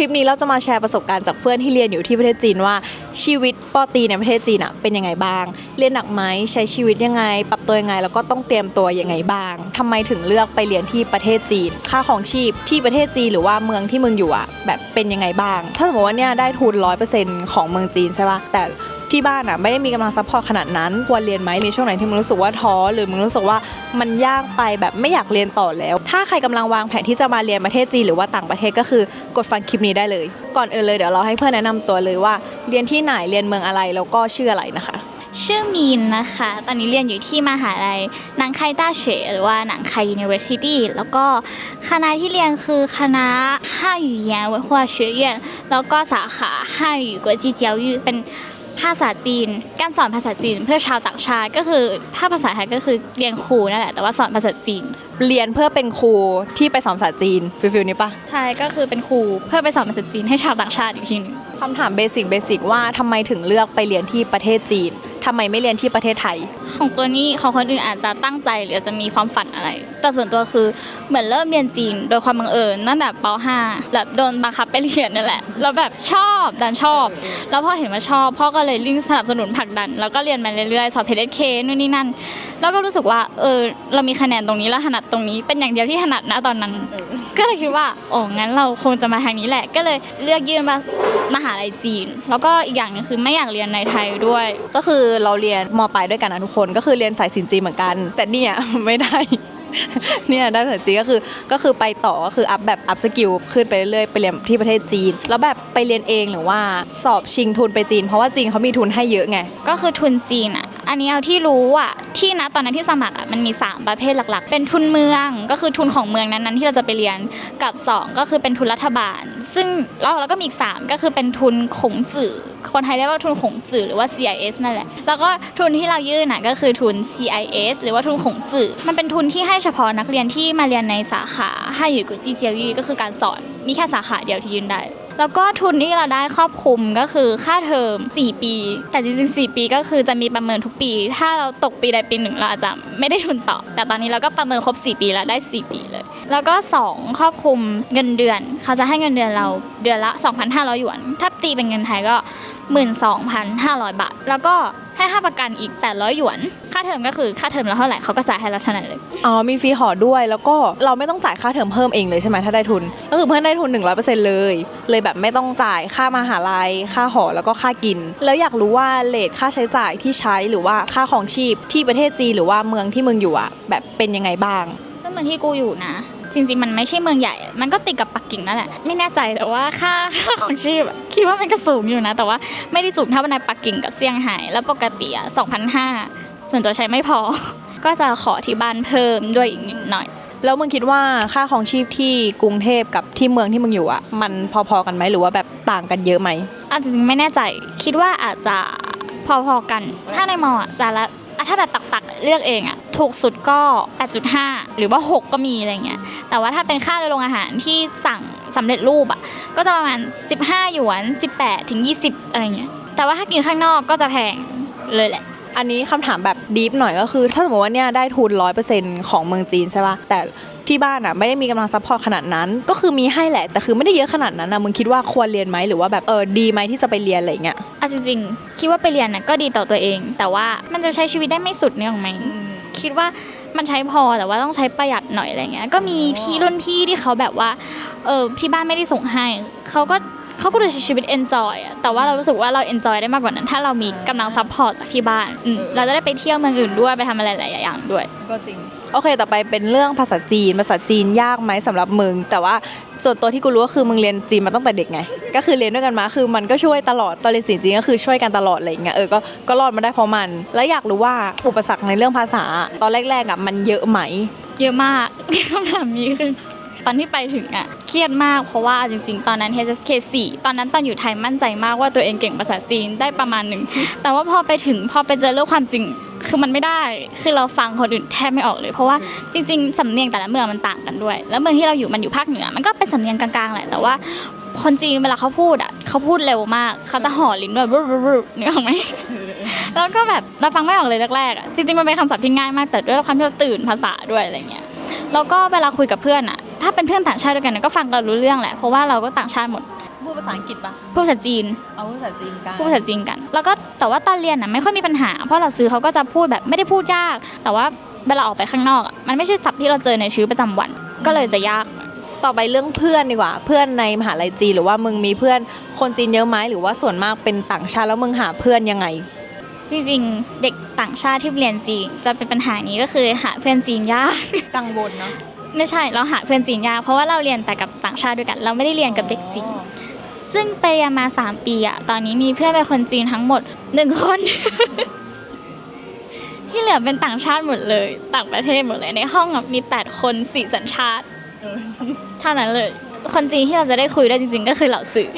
ลิปนี้เราจะมาแชร์ประสบการณ์จากเพื่อนที่เรียนอยู่ที่ประเทศจีนว่าชีวิตปอตีในประเทศจีนอะเป็นยังไงบ้าง เรียนหนักไหมใช้ชีวิตยังไง ปรับตัวยังไง แล้วก็ต้องเตรียมตัวยังไงบ้างทำไมถึงเลือกไปเรียนที่ประเทศจีน ค่าของชีพที่ประเทศจีนหรือว่าเมืองที่มึงอยู่อะแบบเป็นยังไงบ้าง ถ้าสมมติว่าเนี่ยได้ทุนร้อยเปอร์เซ็นต์ของเมืองจีนใช่ปะแต่ ที่บ้านอ่ะไม่ได้มีกำลังซัพพอร์ตขนาดนั้นควรเรียนไหมในช่วงไหนที่มึงรู้สึกว่าท้อหรือมึงรู้สึกว่ามันยากไปแบบไม่อยากเรียนต่อแล้ว ถ้าใครกำลังวางแผนที่จะมาเรียนประเทศจีนหรือว่าต่างประเทศก็คือกดฟังคลิปนี้ได้เลย ก่อนอื่นเลยเดี๋ยวเราให้เพื่อนแนะนำตัวเลยว่า เรียนที่ไหนเรียนเมืองอะไรแล้วก็ชื่ออะไรนะคะ ชื่อมีนนะคะ ตอนนี้เรียนอยู่ที่มหาลัยหนังไคต้าเฉยหรือว่าหนังไค University แล้วก็คณะที่เรียนคือคณะ汉语言文化学院แล้วก็สาขา汉语国际教育เป็น ภาษาจีน การสอนภาษาจีนเพื่อชาวต่างชาติก็คือถ้าภาษาไทยก็คือเรียนครูนั่นแหละแต่ว่าสอนภาษาจีน เรียนเพื่อเป็นครูที่ไปสอนภาษาจีนฟิลฟิลนี้ปะใช่ก็คือเป็นครูเพื่อไปสอนภาษาจีนให้ชาวต่างชาติอีกทีหนึงคำถามเบสิกเบสิกว่าทำไมถึงเลือกไปเรียนที่ประเทศจีน ทำไมไม่เรียนที่ประเทศไทย ของตัวนี้ของคนอื่นอาจจะตั้งใจหรืออาจจะมีความฝันอะไร แต่ส่วนตัวคือเหมือนเริ่มเรียนจีนโดยความบังเอิญตั้งแต่ป .5 แบบโดนบังคับไปเรียนนั่นแหละแล้วแบบชอบดันชอบ แล้วพอเห็นว่าชอบพ่อก็เลยริ่งสนับสนุนผลักดัน แล้วก็เรียนมาเรื่อยๆสอบเพดเคนู่นนี่นั่น แล้วก็รู้สึกว่าเออเรามีคะแนนตรงนี้แล้วถนัดตรงนี้เป็นอย่างเดียวที่ถนัดนะตอนนั้น ก็เลยคิดว่าอ๋องั้นเราคงจะมาทางนี้แหละ ก็เลยเลือกยื่นมามหาลัยจีน แล้วก็อีกอย่างหนึงคือไม่อยากเรียนในไทยด้วย ก็คือเราเรียนมปลายด้วยกันนะทุกคนก็คือเรียนสายสินจีเหมือนกัน แต่เนี่ยไม่ได้ เนี่ยได้ภาษาจีก็คือก็คือไปต่อก็คืออัพแบบอัพสกิลขึ้นไปเรื่อยๆไปเรียนที่ประเทศจีน แล้วแบบไปเรียนเองหรือว่าสอบชิงทุนไปจีน เพราะว่าจีนเขามีทุนให้เยอะไง ก็คือทุนจีนอะ อันนี้เอาที่รู้อะที่นะตอนนั้นที่สมัครอะมันมี 3 ประเภทหลักๆ เป็นทุนเมืองก็คือทุนของเมืองนั้นๆ ที่เราจะไปเรียนกับ 2 ก็คือเป็นทุนรัฐบาล ซึ่งแล้วเราก็มีอีก 3 ก็คือเป็นทุนขงสื่อ คนไทยเรียกว่าทุนขงสื่อหรือว่า CIS นั่นแหละ แล้วก็ทุนที่เรายื่นน่ะก็คือทุน CIS หรือว่าทุนขงสื่อ มันเป็นทุนที่ให้เฉพาะนักเรียนที่มาเรียนในสาขาให้อยู่กุจีเจียวยีก็คือการสอน มีแค่สาขาเดียวที่ยื่นได้แล้วก็ทุนที่เราได้ครอบคลุมก็คือค่าเทอม 4 ปี แต่จริงๆ 4 ปีก็คือจะมีประเมินทุกปี ถ้าเราตกปีใดปีหนึ่งเราอาจจะไม่ได้ทุนต่อ แต่ตอนนี้เราก็ประเมินครบ 4 ปีแล้วได้ 4 ปีเลย แล้วก็ 2 ครอบคลุมเงินเดือน เขาจะให้เงินเดือนเราเดือนละ 2,500หยวน ถ้าตีเป็นเงินไทยก็ 12,500 บาท แล้วก็ให้ค่าประกันอีก 800 หยวน ค่าเทอมก็คือค่าเทอมเราเท่าไหร่เขาก็จ่ายให้เราเท่านั้นเลย อ๋อมีฟรีหอด้วยแล้วก็เราไม่ต้องจ่ายค่าเทอมเพิ่มเองเลยใช่ไหมถ้าได้ทุน ก็คือเพื่อนได้ทุน 100%เลย เลยแบบไม่ต้องจ่ายค่ามหาลัย ค่าหอแล้วก็ค่ากิน แล้วอยากรู้ว่าเลทค่าใช้จ่ายที่ใช้หรือว่าค่าของชีพที่ประเทศจีนหรือว่าเมืองที่มึงอยู่อะแบบเป็นยังไงบ้างซึ่งเมืองที่กูอยู่นะ จริง ๆ มันไม่ใช่เมืองใหญ่ มันก็ติดกับปักกิ่งนั่นแหละ ไม่แน่ใจแต่ว่าค่าค่าของชีพอะคิดว่ามันก็สูงอยู่นะ แต่ว่าไม่ได้สูงเท่าในปักกิ่งกับเซี่ยงไฮ้แล้วปกติอะ2,500ส่วนตัวใช้ไม่พอ ก็จะขอที่บ้านเพิ่มด้วยอีกนิดหน่อย แล้วมึงคิดว่าค่าของชีพที่กรุงเทพกับที่เมืองที่มึงอยู่อะมันพอๆกันไหมหรือว่าแบบต่างกันเยอะไหมอาจจะจริงๆไม่แน่ใจคิดว่าอาจจะพอๆกัน ถ้าในมออะจานละอะถ้าแบบตักๆเลือกเองอะ ถูกสุดก็ 8.5 หรือว่า 6 ก็มีอะไรเงี้ย แต่ว่าถ้าเป็นค่าในโรงอาหารที่สั่งสำเร็จรูปอะก็จะประมาณ 15 หยวน 18 ถึง 20 อะไรเงี้ย แต่ว่าถ้ากินข้างนอกก็จะแพงเลยแหละอันนี้คำถามแบบดีฟหน่อยก็คือ ถ้าสมมติว่าเนี่ยได้ทุนร้อยเปอร์เซ็นต์ของเมืองจีนใช่ปะแต่ที่บ้านอะไม่ได้มีกำลังซัพพอร์ตขนาดนั้น ก็คือมีให้แหละ แต่คือไม่ได้เยอะขนาดนั้นนะมึงคิดว่าควรเรียนไหมหรือว่าแบบเออดีไหมที่จะไปเรียนอะไรเงี้ยเอาจริงๆ คิดว่าไปเรียนน่ะก็ดีต่อตัวเอง แต่ว่ามันจะใช้ชีวิตได้ไม่สุดเนี่ยหรอกไหม คิดว่ามันใช้พอแต่ว่าต้องใช้ประหยัดหน่อยอะไรเงี้ยก็มีพี่รุ่นพี่ที่เขาแบบว่าเออที่บ้านไม่ได้ส่งให้เขาก็เขาก็ดูใช้ชีวิต enjoy อะแต่ว่าเรารู้สึกว่าเราเอนจอยได้มากกว่านั้น ถ้าเรามีกำลังซัพพอร์ตจากที่บ้านเราจะได้ไปเที่ยวเมืองอื่นด้วยไปทำอะไรหลายอย่างด้วย ก็จริง โอเค ต่อไปเป็นเรื่องภาษาจีน ภาษาจีนยากไหมสำหรับมึง แต่ว่าส่วนตัวที่กูรู้ก็คือมึงเรียนจีนมาตั้งแต่เด็กไง ก็คือเรียนด้วยกันมา คือมันก็ช่วยตลอด ตอนเรียนจีนจีนก็คือช่วยกันตลอดอะไรอย่างเงี้ย เออ ก็ ก็รอดมาได้เพราะมัน แล้วอยากรู้ว่าอุปสรรคในเรื่องภาษา ตอนแรกๆอะมันเยอะไหม เยอะมากคำถามนี้คือตอนที่ไปถึงอะเครียดมากเพราะว่าจริงๆ ตอนนั้น HSK 4ตอนนั้นตอนอยู่ไทยมั่นใจมากว่าตัวเองเก่งภาษาจีนได้ประมาณหนึ่งแต่ว่าพอไปถึงพอไปเจอเรื่องความจริง คือมันไม่ได้ คือเราฟังคนอื่นแทบไม่ออกเลย เพราะว่าจริง ๆ สำเนียงแต่ละเมืองมันต่างกันด้วย แล้วเมืองที่เราอยู่มันอยู่ภาคเหนือ มันก็เป็นสำเนียงกลางๆแหละ แต่ว่าคนจีนเวลาเขาพูดอะเขาพูดเร็วมาก เขาจะห่อลิ้นแบบรึๆๆนึกออกไหมแล้วก็แบบเราฟังไม่ออกเลยแรกๆอะ จริงๆมันเป็นคำศัพท์ที่ง่ายมาก แต่ด้วยความที่เราตื่นภาษาด้วยอะไรเงี้ย แล้วก็เวลาคุยกับเพื่อนอะ ถ้าเป็นเพื่อนต่างชาติด้วยกันนะก็ฟังกันรู้เรื่องแหละ เพราะว่าเราก็ต่างชาติหมด พูดภาษาอังกฤษปะพูดภาษาจีน เอาภาษาจีนกันพูดภาษาจีนกัน แล้วก็แต่ว่าตอนเรียนน่ะไม่ค่อยมีปัญหา เพราะเราซื้อเขาก็จะพูดแบบไม่ได้พูดยาก แต่ว่าเวลาออกไปข้างนอกอะมันไม่ใช่ศัพท์ที่เราเจอในชีวิตประจำวัน ก็เลยจะยาก ต่อไปเรื่องเพื่อนดีกว่า เพื่อนในมหาลัยจีนหรือว่ามึงมีเพื่อนคนจีนเยอะไหมหรือว่าส่วนมากเป็นต่างชาติแล้วมึงหาเพื่อนยังไง จริงๆ เด็กต่างชาติที่เรียนจีนจะเป็นปัญหานี้ก็คือหาเพื่อนจีนยาก กังวลเนาะไม่ใช่เราหาเพื่อนจีนยากเพราะว่าเราเรียนแต่กับต่างชาติด้วยกัน เราไม่ได้เรียนกับเด็กจีน ซึ่งไปเรียนมา 3 ปีอะตอนนี้มีเพื่อนเป็นคนจีนทั้งหมดหนึ่งคน ที่เหลือเป็นต่างชาติหมดเลย ต่างประเทศหมดเลยในห้องมี 8 คนสี่สัญชาติเออเท่านั้นเลย คนจีนที่เราจะได้คุยได้จริง ๆ ก็คือเหล่าสื่อ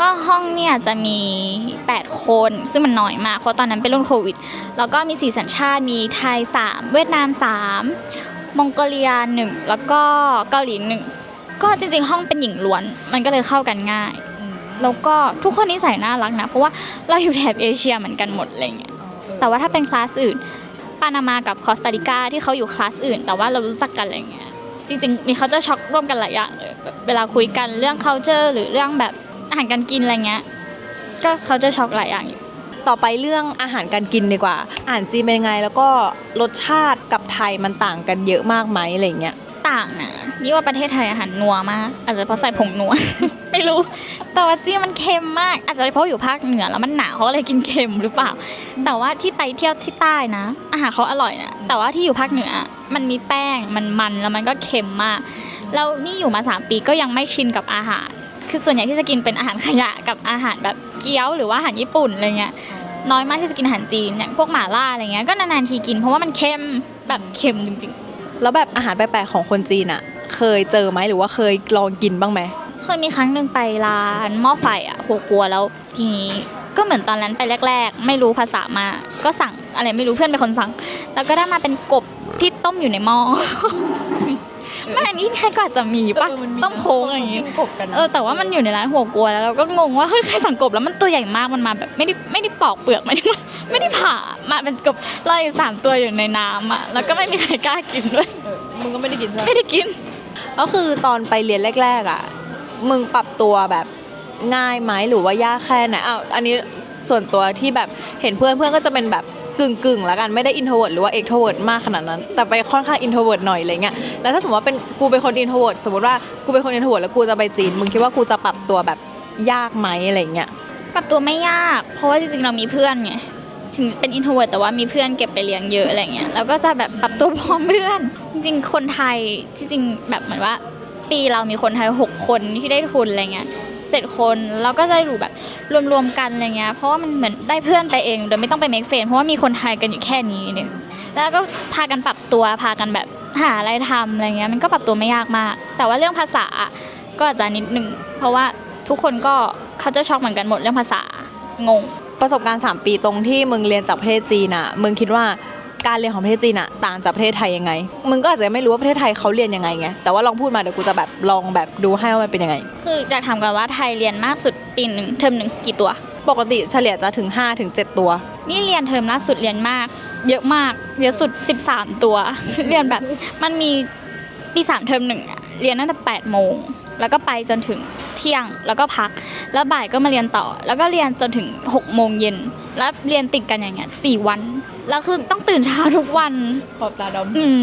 ก็ห้องเนี่ยจะมี 8 คน ซึ่งมันน้อยมาก เพราะตอนนั้นเป็นรุ่นโควิด แล้วก็มี 4 สัญชาติ มีไทย 3 เวียดนาม 3 มองโกเลีย 1 แล้วก็เกาหลี 1 ก็จริงๆ ห้องเป็นหญิงล้วน มันก็เลยเข้ากันง่าย แล้วก็ทุกคนนิสัยน่ารักนะ เพราะว่าเราอยู่แถบเอเชียเหมือนกันหมดอะไรเงี้ย แต่ว่าถ้าเป็นคลาสอื่น ปานามากับคอสตาริกาที่เขาอยู่คลาสอื่น แต่ว่าเรารู้จักกันอะไรเงี้ย จริงๆ มีเขาจะช็อกร่วมกันหลายอย่างเลยแบบเวลาคุยกันเรื่อง culture หรือเรื่องแบบอาหารการกินอะไรเงี้ย ก็เขาจะช็อกหลายอย่างอยู่ ต่อไปเรื่องอาหารการกินดีกว่าอาหารจีนเป็นยังไงแล้วก็รสชาติกับไทยมันต่างกันเยอะมากไหมอะไรเงี้ย ต่างนะนี่ว่าประเทศไทยอาหารนัวมากอาจจะเพราะใส่ผงนัว ไม่รู้ แต่ว่าจีนมันเค็มมาก อาจจะเพราะอยู่ภาคเหนือแล้วมันหนาวเขาเลยกินเค็มหรือเปล่า แต่ว่าที่ไปเที่ยวที่ใต้นะ อาหารเขาอร่อยนะแต่ว่าที่อยู่ภาคเหนือมันมีแป้งมันมันแล้วมันก็เค็มมากแล้วนี่อยู่มาสามปีก็ยังไม่ชินกับอาหาร คือส่วนใหญ่ที่จะกินเป็นอาหารขยะกับอาหารแบบเกี๊ยวหรือว่าอาหารญี่ปุ่นอะไรเงี้ยน้อยมากที่จะกินอาหารจีนอย่างพวกหม่าล่าอะไรเงี้ยก็นานๆทีกินเพราะว่ามันเค็มแบบเค็มจริงๆ แล้วแบบอาหารแปลกๆของคนจีนอะเคยเจอไหมหรือว่าเคยลองกินบ้างไหมเคยมีครั้งหนึ่งไปร้านหม้อไฟอะหัวกลัวแล้วทีนี้ก็เหมือนตอนนั้นไปแรก ๆ ไม่รู้ภาษามา ก็สั่งอะไรไม่รู้เพื่อนเป็นคนสั่ง แล้วก็ได้มาเป็นกบที่ต้มอยู่ในหม้อ ไม่อันนี้ไทยก็อาจจะมีปะต้มโค้งอะไรอย่างงี้ กบกันเออแต่ว่ามันอยู่ในร้านหัวกลัวแล้วเราก็งงว่าเฮ้ยใครสั่งกบแล้วมันตัวใหญ่มากมันมาแบบไม่ได้ไม่ได้ปอกเปลือกไม่ได้ไม่ได้ผ่ามาเป็นกบลอยอยู่สามตัวอยู่ในน้ำอะแล้วก็ไม่มีใครกล้ากินด้วยมึงก็ไม่ได้กินใช่ไหมไม่ได้กิน ก็คือตอนไปเรียนแรก ๆอะมึงปรับตัวแบบง่ายไหมหรือว่ายากแค่ไหนอ้าวอันนี้ส่วนตัวที่แบบเห็นเพื่อนเพื่อนก็จะเป็นแบบ กึ่งกึ่งๆแล้วกันไม่ได้อินโทรเวิร์ดหรือว่าเอ็กโทรเวิร์ดมากขนาดนั้น แต่ไปค่อนข้างอินโทรเวิร์ดหน่อยอะไรเงี้ยแล้วถ้าสมมติว่าเป็นกูเป็นคนอินโทรเวิร์ดสมมติว่ากูเป็นคนอินโทรเวิร์ดแล้วกูจะไปจีนมึงคิดว่ากูจะปรับตัวแบบยากไหมอะไรเงี้ยปรับตัวไม่ยาก เพราะว่าจริงๆเรามีเพื่อนไงถึงเป็นอินโทรเวิร์ดแต่ว่ามีเพื่อนเก็บไปเลี้ยงเยอะอะไรเงี้ยแล้วก็จะแบบปรับตัวพร้อมเพื่อน จริงๆ คนไทยที่จริงแบบเหมือนว่า ปีเรามีคนไทย 6 คนที่ได้ทุนอะไรเงี้ย เจ็ดคนแล้วก็จะอยู่แบบรวมๆกันอะไรเงี้ยเพราะว่ามันเหมือนได้เพื่อนไปเองโดยไม่ต้องไปเมคเฟนเพราะว่ามีคนไทยกันอยู่แค่นี้เนี่ยแล้วก็พากันปรับตัวพากันแบบหาอะไรทำอะไรเงี้ยมันก็ปรับตัวไม่ยากมาก แต่ว่าเรื่องภาษาก็อาจจะนิดหนึ่งเพราะว่าทุกคนก็เขาจะช็อกเหมือนกันหมดเรื่องภาษางงประสบการณ์ 3 ปีตรงที่มึงเรียนจากประเทศจีนอะมึงคิดว่า การเรียนของประเทศจีนอะต่างจากประเทศไทยยังไง มึงก็อาจจะไม่รู้ว่าประเทศไทยเขาเรียนยังไงไง แต่ว่าลองพูดมาเดี๋ยวกูจะแบบลองแบบดูให้ว่ามันเป็นยังไง คืออยากถามกันว่าไทยเรียนมากสุดปีหนึ่งเทอมหนึ่งกี่ตัว ปกติเฉลี่ยจะถึง5ถึง7ตัว นี่เรียนเทอมล่าสุดเรียนมาก เยอะมากเยอะสุด 13 ตัว เรียนแบบมันมีปีสามเทอมหนึ่งอะเรียนตั้งแต่8โมงแล้วก็ไปจนถึงเที่ยงแล้วก็พัก แล้วบ่ายก็มาเรียนต่อ แล้วก็เรียนจนถึง6โมงเย็นแล้วเรียนติดกันอย่างเงี้ยสี่วัน แล้วคือต้องตื่นเช้าทุกวันขอบตาดำอืม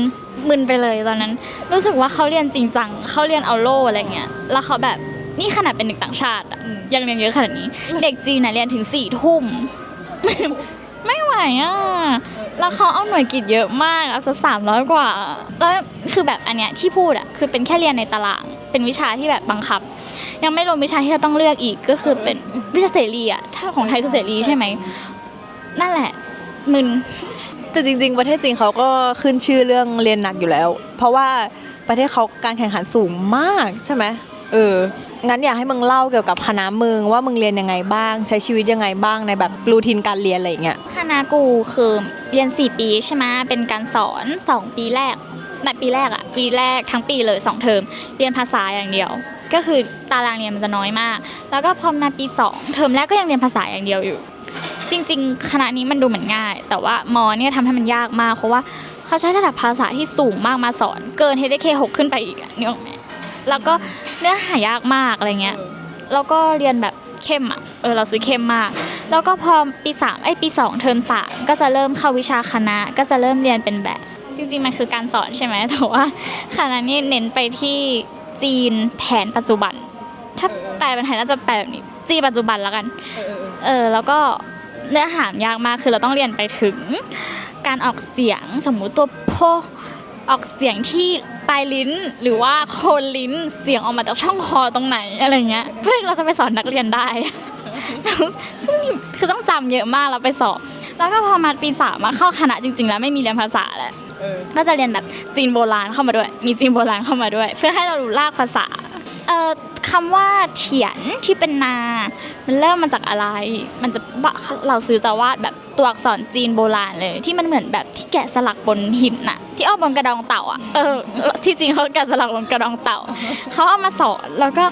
มึนไปเลยตอนนั้น รู้สึกว่าเขาเรียนจริงจังเขาเรียนเอาโล่อะไรเงี้ย แล้วเขาแบบนี่ขนาดเป็นเด็กต่างชาติอะยังเรียนเยอะขนาดนี้ เด็กจีนน่ะเรียนถึงสี่ทุ่มไม่ไหวอะ แล้วเขาเอาหน่วยกิจเยอะมากเอาสักสามร้อยกว่า แล้วคือแบบอันเนี้ยที่พูดอะคือเป็นแค่เรียนในตาราง เป็นวิชาที่แบบบังคับ ยังไม่รวมวิชาที่เราต้องเลือกอีกก็คือเป็นวิชาเสรีอะถ้าของไทยคือเสรีใช่ไหมนั่นแหละ มึน แต่จริง ๆ ประเทศจีนเขาก็ขึ้นชื่อเรื่องเรียนหนักอยู่แล้ว เพราะว่าประเทศเขาการแข่งขันสูงมากใช่ไหมเออ งั้นอยากให้มึงเล่าเกี่ยวกับคณะมึงว่ามึงเรียนยังไงบ้าง ใช้ชีวิตยังไงบ้างในแบบรูทีนการเรียนอะไรอย่างเงี้ย คณะกูคือเรียน 4 ปีใช่ไหมเป็นการสอน 2 ปีแรกในปีแรกอะปีแรกทั้งปีเลย 2 เทอม เรียนภาษาอย่างเดียว ก็คือตารางเรียนมันจะน้อยมาก แล้วก็พอมาปี 2 เทอมแรกก็ยังเรียนภาษาอย่างเดียวอยู่ จริง ๆ คณะนี้มันดูเหมือนง่าย แต่ว่ามอเนี่ยทำให้มันยากมาก เพราะว่าเขาใช้ระดับภาษาที่สูงมากมาสอน เกิน HDK 6ขึ้นไปอีกอะนึกออกไหมแล้วก็เนื้อหายากมากอะไรเงี้ยแล้วก็เรียนแบบเข้มอะเออเราซื้อเข้มมาก แล้วก็พอปีสามไอยปีสองเทอมสามก็จะเริ่มเข้าวิชาคณะ ก็จะเริ่มเรียนเป็นแบบ จริง ๆ มันคือการสอนใช่ไหมแต่ว่าคณะนี้เน้นไปที่จีนแผนปัจจุบัน ถ้าแปลเป็นไทยน่าจะแปลแบบนี้จีนปัจจุบันแล้วกัน เออแล้วก็ เนื้อหามยากมากคือเราต้องเรียนไปถึง การออกเสียงสมมุติตัวโพออกเสียงที่ปลายลิ้นหรือว่าโคนลิ้นเสียงออกมาจากช่องคอตรงไหนอะไรเงี้ยเพื่อเราจะไปสอนนักเรียนได้ ซึ่งคือต้องจำเยอะมากเราไปสอบ แล้วก็พอมาปีสามมาเข้าคณะจริง ๆ แล้วไม่มีเรียนภาษาแล้วก็จะเรียนแบบจีนโบราณเข้ามาด้วย มีจีนโบราณเข้ามาด้วย เพื่อให้เรารู้รากภาษา เอ่อคำว่าเถียนที่เป็นนา มันเริ่มมาจากอะไร มันจะเราซื้อจะวาดแบบตัวอักษรจีนโบราณเลย ที่มันเหมือนแบบที่แกะสลักบนหินน่ะ ที่เอาบนกระดองเต่าอะ เออ ที่จริงเขาแกะสลักบนกระดองเต่า เขาเอามาสอนแล้วก็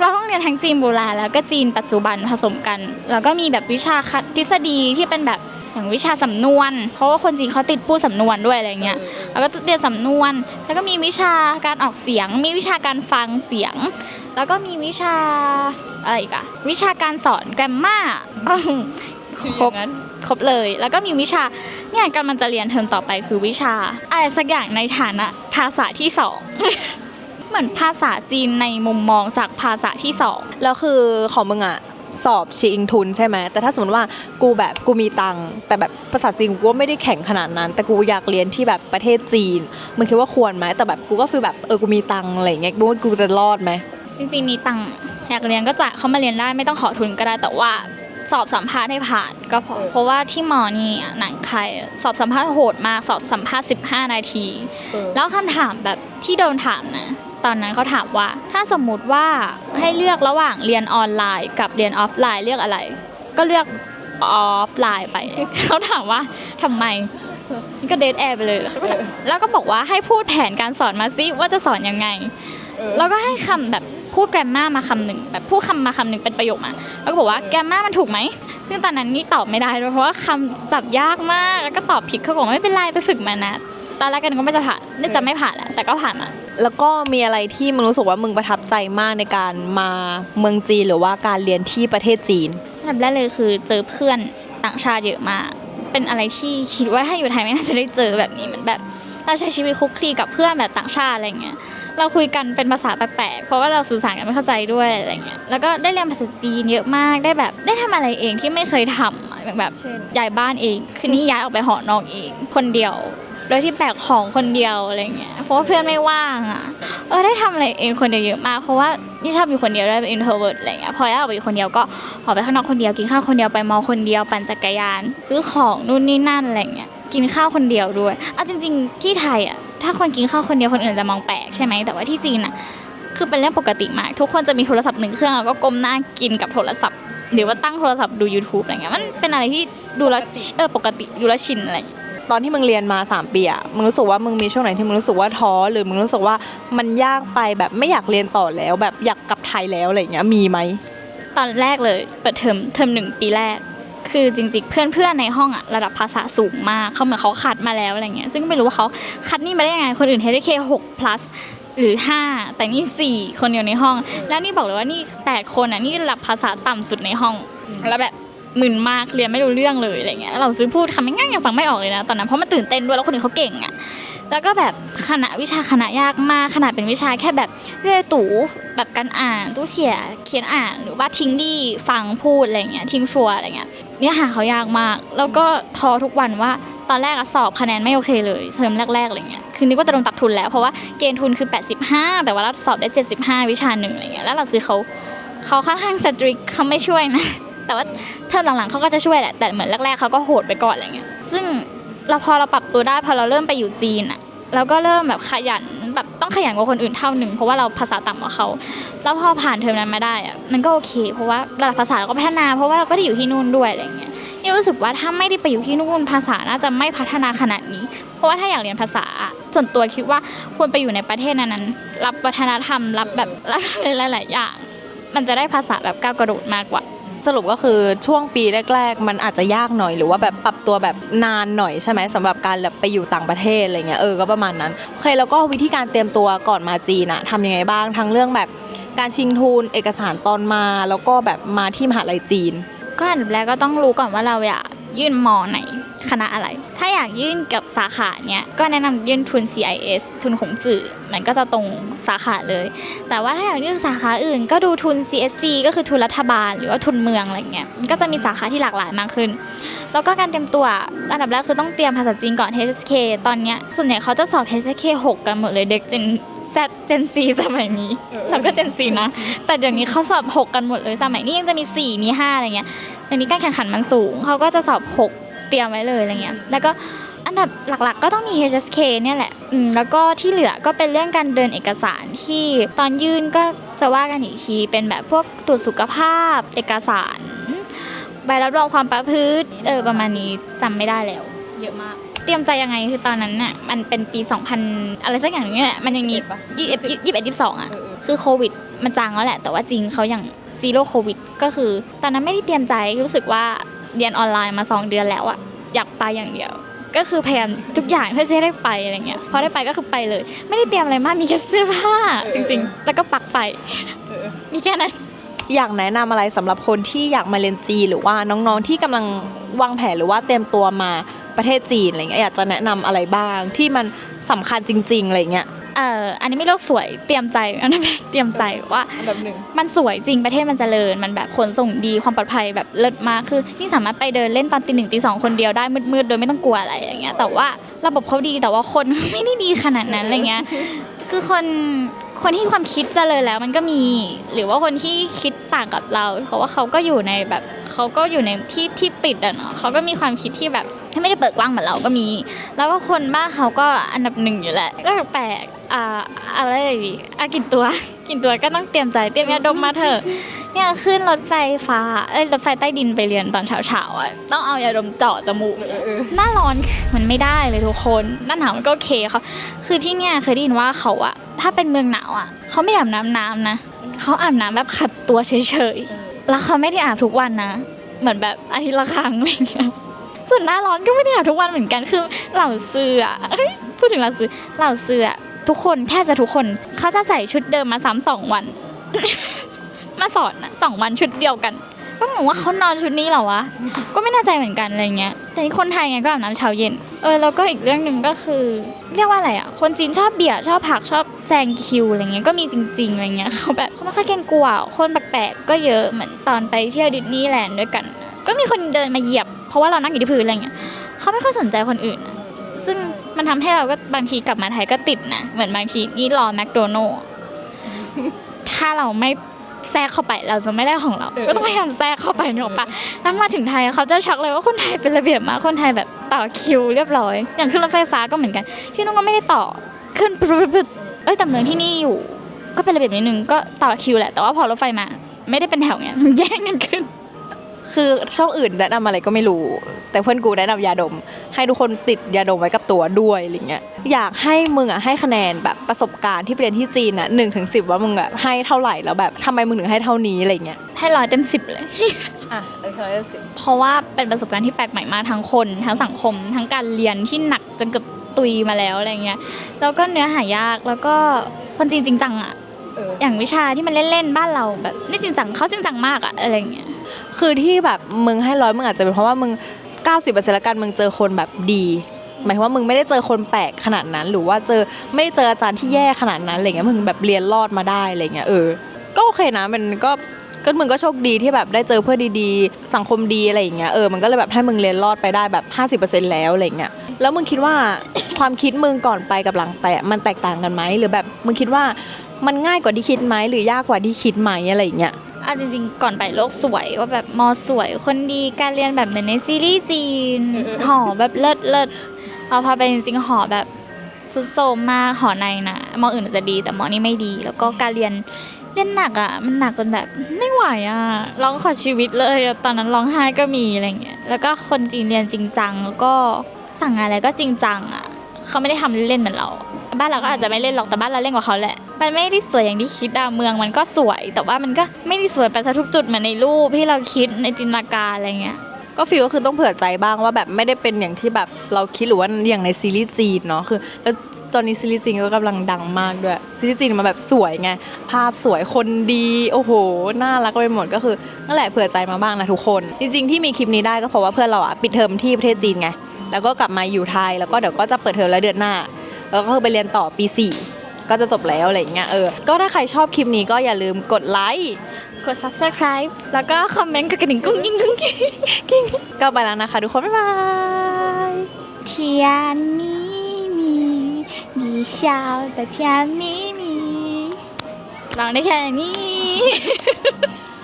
เราต้องเรียนทั้งจีนโบราณแล้วก็จีนปัจจุบันผสมกัน แล้วก็มีแบบวิชาคทฤษฎีที่เป็นแบบ อย่างวิชาสำนวน เพราะว่าคนจีนเขาติดพูดสำนวนด้วยอะไรเงี้ยแล้วก็เรียนสำนวน แล้วก็มีวิชาการออกเสียง มีวิชาการฟังเสียง แล้วก็มีวิชาอะไรอีกอะวิชาการสอนแกรมมาครบครบเลย แล้วก็มีวิชาเนี่ยกำลังจะเรียนเทอมต่อไปคือวิชาอะไรสักอย่างในฐานะภาษาที่สองเหมือนภาษาจีนในมุมมองจากภาษาที่สองแล้วคือของมึงอะ สอบชิงทุนใช่ไหมแต่ถ้าสมมติว่ากูแบบกูมีตังค์แต่แบบภาษาจีนกูก็ไม่ได้แข็งขนาดนั้น แต่กูอยากเรียนที่แบบประเทศจีนมึงคิดว่าควรไหมแต่แบบกูก็ฟีลแบบเออกูมีตังค์อะไรอย่างเงี้ยกูว่ากูจะรอดไหมจริงๆมีตังค์อยากเรียนก็จะเข้ามาเรียนได้ไม่ต้องขอทุนก็ได้แต่ว่าสอบสัมภาษณ์ให้ผ่านก็พอเพราะว่าที่มอนี่อะหนังไทยอะสอบสัมภาษณ์โหดมากสอบสัมภาษณ์ 15 นาที แล้วคำถามแบบที่โดนถามนะ ตอนนั้นเขาถามว่า ถ้าสมมุติว่าให้เลือกระหว่างเรียนออนไลน์ กับเรียนออฟไลน์เลือกอะไร ก็เลือกออฟไลน์ไป เขาถามว่าทำไมก็เดทแอร์ไปเลยแล้วก็แล้วก็บอกว่าให้พูดแผนการสอนมาซิว่าจะสอนยังไง แล้วก็ให้คำแบบพูดแกรมมามาคำหนึ่งแบบพูดคำมาคำหนึ่งเป็นประโยคมาแล้วก็บอกว่าแกรมมามันถูกไหมซึ่งตอนนั้นนี่ตอบไม่ได้ด้วยเพราะว่าคำศัพท์ยากมากแล้วก็ตอบผิดเขาบอกไม่เป็นไรไปฝึกมานะตอนแรกกันก็ไม่จะผ่านนี่จะไม่ผ่านแหละแต่ก็ผ่านมา แล้วก็มีอะไรที่มึงรู้สึกว่ามึงประทับใจมากในการมาเมืองจีนหรือว่าการเรียนที่ประเทศจีนอันดับแรกเลยคือเจอเพื่อนต่างชาติเยอะมาก เป็นอะไรที่คิดว่าถ้าอยู่ไทยไม่น่าจะได้เจอแบบนี้เหมือนแบบเราใช้ชีวิตคลุกคลีกับเพื่อนแบบต่างชาติอะไรเงี้ย เราคุยกันเป็นภาษาแปลกๆ เพราะว่าเราสื่อสารกันไม่เข้าใจด้วยอะไรเงี้ย แล้วก็ได้เรียนภาษาจีนเยอะมาก ได้แบบได้ทำอะไรเองที่ไม่เคยทำอะแบบเช่นย้ายบ้านเอง คือนี่ย้ายออกไปหอนอกเอง คนเดียว โดยที่แบกของคนเดียวอะไรเงี้ยเพราะว่าเพื่อนไม่ว่างอะเออได้ทำอะไรเองคนเดียวเยอะมากเพราะว่านี่ชอบอยู่คนเดียวด้วยเป็น introvert อะไรเงี้ยพอย้าออกไปอยู่คนเดียวก็ออกไปข้างนอกคนเดียวกินข้าวคนเดียวไปมอคนเดียวปั่นจักรยาน ซื้อของนู่นนี่นั่นอะไรเงี้ยกินข้าวคนเดียวด้วยเอาจริง ๆ ที่ไทยอะถ้าคนกินข้าวคนเดียวคนอื่นจะมองแปลกใช่ไหมแต่ว่าที่จีนอะคือเป็นเรื่องปกติมาก ทุกคนจะมีโทรศัพท์หนึ่งเครื่องแล้วก็ก้มหน้ากินกับโทรศัพท์ หรือว่าตั้งโทรศัพท์ดู YouTube อะไรเงี้ยมันเป็นอะไรที่ดูแลวเออปกติดูแลวชินอะไรเงี้ย ตอนที่มึงเรียนมา 3 ปีอะมึงรู้สึกว่ามึงมีช่วงไหนที่มึงรู้สึกว่าท้อหรือมึงรู้สึกว่ามันยากไปแบบไม่อยากเรียนต่อแล้ว แบบอยากกลับไทยแล้วอะไรอย่างเงี้ยมีไหมตอนแรกเลยเปิดเทอมเทอมหนึ่งปีแรก คือจริงๆ เพื่อนๆในห้องอะระดับภาษาสูงมากเขาเหมือนเขาคัดมาแล้วอะไรเงี้ยซึ่งก็ไม่รู้ว่าเขาคัดนี่มาได้ยังไงคนอื่น HK 6 plus หรือ 5 แต่นี่ 4 คนเดียวในห้อง แล้วนี่บอกเลยว่านี่ 8 คนอะนี่ระดับภาษาต่ำสุดในห้อง แล้วแบบ มึนมากเรียนไม่รู้เรื่องเลยอะไรเงี้ยเราซื้อพูดคำง่ายๆยังฟังไม่ออกเลยนะตอนนั้นเพราะมันตื่นเต้นด้วยแล้วคนอื่นเขาเก่งอะแล้วก็แบบคณะวิชาคณะยากมากขนาดเป็นวิชาแค่แบบเย่ตูแบบการอ่านตู้เสียเขียนอ่านหรือว่าทิ้งดีฟังพูดอะไรเงี้ยทิ้งชัวอะไรเงี้ยเนื้อหาเขายากมาก แล้วก็ท้อทุกวันว่าตอนแรกอะสอบคะแนนไม่โอเคเลยเทอมแรกๆอะไรเงี้ยคือนึกว่าจะโดนตัดทุนแล้วเพราะว่าเกณฑ์ทุนคือ 85 แต่ว่าเราสอบได้ 75 วิชาหนึ่งอะไรเงี้ยแล้วเราซื้อเขาเขาค่อนข้างสตริกเขาไม่ช่วยนะ แต่ว่าเทอมหลังๆเขาก็จะช่วยแหละ แต่เหมือนแรกๆเขาก็โหดไปก่อนอะไรเงี้ย ซึ่งเราพอเราปรับตัวได้พอเราเริ่มไปอยู่จีนอะเราก็เริ่มแบบขยันแบบต้องขยันกว่าคนอื่นเท่าหนึ่งเพราะว่าเราภาษาต่ำกว่าเขาแล้วพอผ่านเทอมนั้นมาได้อะมันก็โอเค เพราะว่าระดับภาษาเราก็พัฒนา เพราะว่าเราก็ได้อยู่ที่นู่นด้วยอะไรเงี้ยนี่รู้สึกว่าถ้าไม่ได้ไปอยู่ที่นู่นภาษาน่าจะไม่พัฒนาขนาดนี้ เพราะว่าถ้าอยากเรียนภาษาส่วนตัวคิดว่าควรไปอยู่ในประเทศนั้นๆรับวัฒนธรรมรับแบบรับหลายๆอย่าง มันจะได้ภาษาแบบก้าวกระโดดมากกว่า สรุปก็คือช่วงปีแรก ๆ มันอาจจะยากหน่อยหรือว่าแบบปรับตัวแบบนานหน่อยใช่ไหมสำหรับการแบบไปอยู่ต่างประเทศอะไรเงี้ยเออก็ประมาณนั้นโอเคแล้วก็วิธีการเตรียมตัวก่อนมาจีนอะทำยังไงบ้างทั้งเรื่องแบบการชิงทุนเอกสารตอนมา แล้วก็แบบมาที่มหาลัยจีน ก็อันดับแรกก็ต้องรู้ก่อนว่าเราอยากยื่นมอไหน คณะอะไร ถ้าอยากยื่นกับสาขาเนี้ยก็แนะนำยื่นทุน CIS ทุนของสื่อมันก็จะตรงสาขาเลย แต่ว่าถ้าอยากยื่นสาขาอื่น ก็ดูทุน CSC ก็คือทุนรัฐบาล หรือว่าทุนเมืองอะไรเงี้ยมันก็จะมีสาขาที่หลากหลายมากขึ้น แล้วก็การเตรียมตัวอันดับแรกคือต้องเตรียมภาษาจีนก่อน HSK ตอนเนี้ยส่วนใหญ่เขาจะสอบ HSK 6 กันหมดเลยเด็ก Gen Z Gen C สมัยนี้เราก็ Gen C นะ แต่เดี๋ยวนี้เขาสอบ 6 กันหมดเลย สมัยนี้ยังจะมี 4 มี 5 อะไรเงี้ยเดี๋ยวนี้การแข่งขันมันสูง เขาก็จะสอบ 6 เตรียมไว้เลยอะไรเงี้ยแล้วก็อันดับหลักๆ ก็ต้องมี HSK เนี่ยแหละอืมแล้วก็ที่เหลือก็เป็นเรื่องการเดินเอกสารที่ตอนยื่นก็จะว่ากันอีกทีเป็นแบบพวกตรวจสุขภาพเอกสาร ใบรับรองความประพฤติเออประมาณนี้จำไม่ได้แล้ว เยอะมาก เตรียมใจยังไงคือตอนนั้นน่ะมันเป็นปี 2000 อะไรสักอย่างหนึงนี่แหละมันยังมี11ปะยี่สิบยี่สิบเอ็ดยี่สิบสองอะคือโควิดมันจางแล้วแหละ แต่ว่าจริงเขาอย่างซีโร่โควิดก็คือ ตอนนั้นไม่ได้เตรียมใจรู้สึกว่า เรียนออนไลน์มา 2 เดือนแล้วอะอยากไปอย่างเดียว ก็คือพยายามทุกอย่างเพื่อจะได้ไปอะไรเงี้ยพอได้ไปก็คือไปเลย ไม่ได้เตรียมอะไรมากมีแค่เสื้อผ้าจริง ๆ แล้วก็ปลักไฟมีแค่นั้นอยากแนะนำอะไรสำหรับคนที่อยากมาเรียนจีนหรือว่าน้องๆที่กำลังวางแผนหรือว่าเตรียมตัวมาประเทศจีนอะไรเงี้ยอยากจะแนะนำอะไรบ้างที่มันสำคัญจริงๆอะไรเงี้ย เอ่ออันนี้ไม่โลกสวยเตรียมใจอันนั้นเตรียมใจว่า อันดับหนึ่ง มันสวยจริงประเทศมันเจริญ มันแบบขนส่งดีความปลอดภัยแบบเลิศมากคือยิ่งสามารถไปเดินเล่นตอนตีหนึ่งตีสองคนเดียวได้มืดๆโดยไม่ต้องกลัวอะไรอย่างเงี้ยแต่ว่าระบบเขาดีแต่ว่าคน ไม่ได้ดีขนาดนั้นอะไรเงี้ยคือคนคนที่ความคิดเจริญแล้วมันก็มี หรือว่าคนที่คิดต่างกับเรา เพราะว่าเขาก็อยู่ในแบบเขาก็อยู่ในที่ที่ปิดอะเนาะเขาก็มีความคิดที่แบบที่ไม่ได้เปิดกว้างเหมือนเราก็มี แล้วก็คนบ้านเขาก็อันดับหนึ่งอยู่แหละก็แปลก อ่าอะไรดีอะกินตัว กินตัวก็ต้องเตรียมใจเตรียมยาดมมาเถอะเนี่ยขึ้นรถไฟฟ้าเอ้ยรถไฟใต้ดินไปเรียนตอนเช้าๆอะต้องเอายาดมเจาะจมูกหน้าร้อนมันไม่ได้เลยทุกคนหน้าหนาวมันก็โอเคเขาคือที่เนี่ยเคยได้ยินว่าเขาอะถ้าเป็นเมืองหนาวอะเขาไม่ได้อาบน้ำน้ำนะเขาอาบน้ำแบบขัดตัวเฉยๆแล้วเขาไม่ได้อาบทุกวันนะเหมือนแบบอาทิตย์ละครั้งอะไรอย่างเงี้ยส่วนหน้าร้อนก็ไม่ได้อาบทุกวันเหมือนกันคือเหล่าเสือเอ้ยพูดถึงเหล่าเสือเหล่าเสือ ทุกคนแทบจะทุกคนเขาจะใส่ชุดเดิมมาซ้ำสองวัน มาสอนอะสองวันชุดเดียวกัน ก็งงว่าเขานอนชุดนี้เหรอวะ ก็ไม่แน่ใจเหมือนกันอะไรเงี้ย แต่นี่คนไทยไงก็อาบน้ำเช้าเย็น เออแล้วก็อีกเรื่องหนึ่งก็คือ เรียกว่าอะไรอะคนจีนชอบเบียดชอบผักชอบแซงคิวอะไรเงี้ย ก็มีจริงๆอะไรเงี้ยเขาแบบเขาไม่ค่อยเกรงกลัว คนแปลกๆก็เยอะเหมือนตอนไปเที่ยวดิสนีย์แลนด์ด้วยกัน ก็มีคนเดินมาเหยียบ เพราะว่าเรานั่งอยู่ที่พื้นอะไรเงี้ยเขาไม่ค่อยสนใจคนอื่นอะ มันทำให้เราก็บางทีกลับมาไทยก็ติดนะ เหมือนบางทีนี่รอแมคโดนัลล์ถ้าเราไม่แทรกเข้าไปเราจะไม่ได้ของเราเออก็ต้องพยายามแทรกเข้าไปนึกออกปะแล้วมาถึงไทยเขาจะช็อกเลยว่าคนไทยเป็นระเบียบมากคนไทยแบบต่อคิวเรียบร้อย อย่างขึ้นรถไฟฟ้าก็เหมือนกัน ที่นู่นก็ไม่ได้ต่อขึ้นปึ๊บๆๆเอ้ยแต่เมืองที่นี่อยู่ ก็เป็นระเบียบนิดนึงก็ต่อคิวแหละแต่ว่าพอรถไฟมา ไม่ได้เป็นแถวเงี้ยมันแย่งกันขึ้น คือช่องอื่นแนะนำอะไรก็ไม่รู้ แต่เพื่อนกูแนะนำยาดม ให้ทุกคนติดยาดมไว้กับตัวด้วยอะไรเงี้ยอยากให้มึงอะให้คะแนนแบบประสบการณ์ที่ไปเรียนที่จีนอะหนึ่งถึงสิบว่ามึงแบบให้เท่าไหร่แล้วแบบทำไมมึงถึงให้เท่านี้อะไรเงี้ยให้ร้อยเต็มสิบเลย อะเออเท่าไหร่สิบเพราะว่าเป็นประสบการณ์ที่แปลกใหม่มากทั้งคน ทั้งสังคม ทั้งการเรียนที่หนักจนเกือบตุยมาแล้วอะไรเงี้ยแล้วก็เนื้อหายากแล้วก็คนจริงจริงจังอะเอออย่างวิชาที่มันเล่นๆบ้านเราแบบไม่จริงจังเขาจริงจังมากอะอะไรเงี้ย คือที่แบบมึงให้ร้อยมึงอาจจะเป็นเพราะว่ามึง 90%ละกันมึงเจอคนแบบดีหมายถึงว่ามึงไม่ได้เจอคนแปลกขนาดนั้น หรือว่าเจอไม่ได้เจออาจารย์ที่แย่ขนาดนั้นอะไรเงี้ยมึงแบบเรียนรอดมาได้อะไรเงี้ยเออก็โอเคนะมันก็ก็มึงก็โชคดีที่แบบได้เจอเพื่อนดีๆ สังคมดีอะไรอย่างเงี้ยเออมันก็เลยแบบให้มึงเรียนรอดไปได้แบบ 50%แล้วอะไรเงี้ยแล้วมึงคิดว่าความคิดมึงก่อนไปกับหลังไปะมันแตกต่างกันไหมหรือแบบมึงคิดว่ามันง่ายกว่าที่คิดไหมหรือยากกว่าที่คิดไหมอะไรอย่างเงี้ย อะจริงๆ ก่อนไปโลกสวยว่าแบบมอสวยคนดีการเรียนแบบเหมือนในซีรีส์จีนเออเออหอแบบเลิศเลิศเอาพอไปจริงๆหอแบบสุดโทรมมากหอในนะมออื่นอาจจะดี แต่มอนี่ไม่ดี แล้วก็การเรียนเรียนหนักอะ มันหนักจนแบบไม่ไหวอะร้องขอชีวิตเลยอะตอนนั้นร้องไห้ก็มีอะไรเงี้ยแล้วก็คนจีนเรียนจริงจังแล้วก็สั่งงานอะไรก็จริงจังอะเขาไม่ได้ทำเล่นๆเหมือนเรา บ้านเราก็อาจจะไม่เล่นหรอกแต่บ้านเราเล่นกว่าเขาแหละ มันไม่ได้สวยอย่างที่คิดอะเมืองมันก็สวย แต่ว่ามันก็ไม่ได้สวยไปซะทุกจุดเหมือนในรูปที่เราคิดในจินตนาการอะไรเงี้ยก็ฟีลก็คือต้องเผื่อใจบ้างว่าแบบไม่ได้เป็นอย่างที่แบบเราคิดหรือว่าอย่างในซีรีส์จีนเนาะคือ แล้วตอนนี้ซีรีส์จีนก็กำลังดังมากด้วยซีรีส์จีนมาแบบสวยไงภาพสวยคนดีโอ้โหน่ารักไปหมดก็คือนั่นแหละเผื่อใจมาบ้างนะทุกคน จริง ๆ ที่มีคลิปนี้ได้ก็เพราะว่าเพื่อนเราอะปิดเทอมที่ประเทศจีนไงแล้วก็กลับมาอยู่ไทยแล้วก็เดี๋ยวก็จะเปิดเทอมแล้วเดือนหน้า แล้วก็ไปเรียนต่อปี4 ก็จะจบแล้วอะไรเงี้ยเออก็ถ้าใครชอบคลิปนี้ก็อย่าลืมกดไลค์กด subscribe แล้วก็คอมเมนต์กับกระดิ่งกุ้งกิ้งกุ้งกิ้งกิ้งก็ไปแล้วนะคะ ทุกคน บ๊ายบายเทียนมีมีดีชาแต่เทียนมีมีลองได้แค่นี้